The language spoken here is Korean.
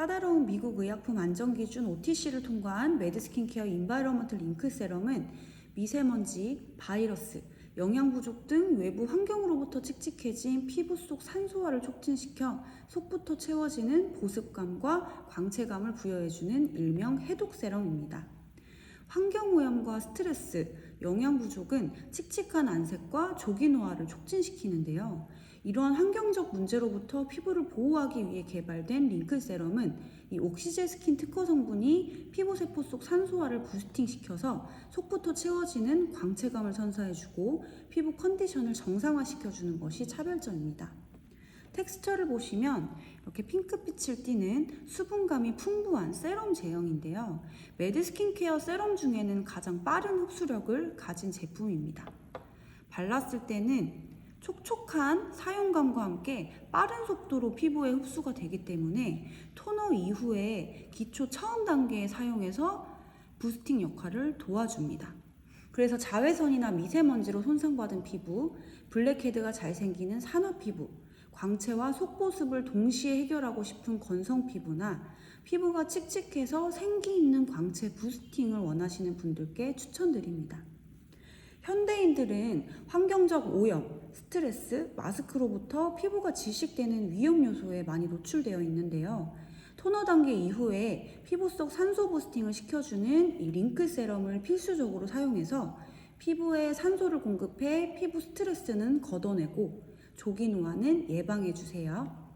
까다로운 미국 의약품 안전 기준 OTC를 통과한 매드스킨케어 인바이러먼트 링크 세럼은 미세먼지, 바이러스, 영양 부족 등 외부 환경으로부터 칙칙해진 피부 속 산소화를 촉진시켜 속부터 채워지는 보습감과 광채감을 부여해주는 일명 해독 세럼입니다. 환경 오염과 스트레스, 영양 부족은 칙칙한 안색과 조기 노화를 촉진시키는데요. 이러한 환경적 문제로부터 피부를 보호하기 위해 개발된 링크 세럼은 이 옥시제 스킨 특허 성분이 피부 세포 속 산소화를 부스팅시켜서 속부터 채워지는 광채감을 선사해주고 피부 컨디션을 정상화시켜주는 것이 차별점입니다. 텍스처를 보시면 이렇게 핑크빛을 띠는 수분감이 풍부한 세럼 제형인데요. 매드 스킨케어 세럼 중에는 가장 빠른 흡수력을 가진 제품입니다. 발랐을 때는 촉촉한 사용감과 함께 빠른 속도로 피부에 흡수가 되기 때문에 토너 이후에 기초 처음 단계에 사용해서 부스팅 역할을 도와줍니다. 그래서 자외선이나 미세먼지로 손상받은 피부, 블랙헤드가 잘 생기는 산화 피부, 광채와 속보습을 동시에 해결하고 싶은 건성 피부나 피부가 칙칙해서 생기 있는 광채 부스팅을 원하시는 분들께 추천드립니다. 현대인들은 환경적 오염, 스트레스, 마스크로부터 피부가 질식되는 위험 요소에 많이 노출되어 있는데요. 토너 단계 이후에 피부 속 산소 부스팅을 시켜주는 이 링크 세럼을 필수적으로 사용해서 피부에 산소를 공급해 피부 스트레스는 걷어내고 조기 노화는 예방해 주세요.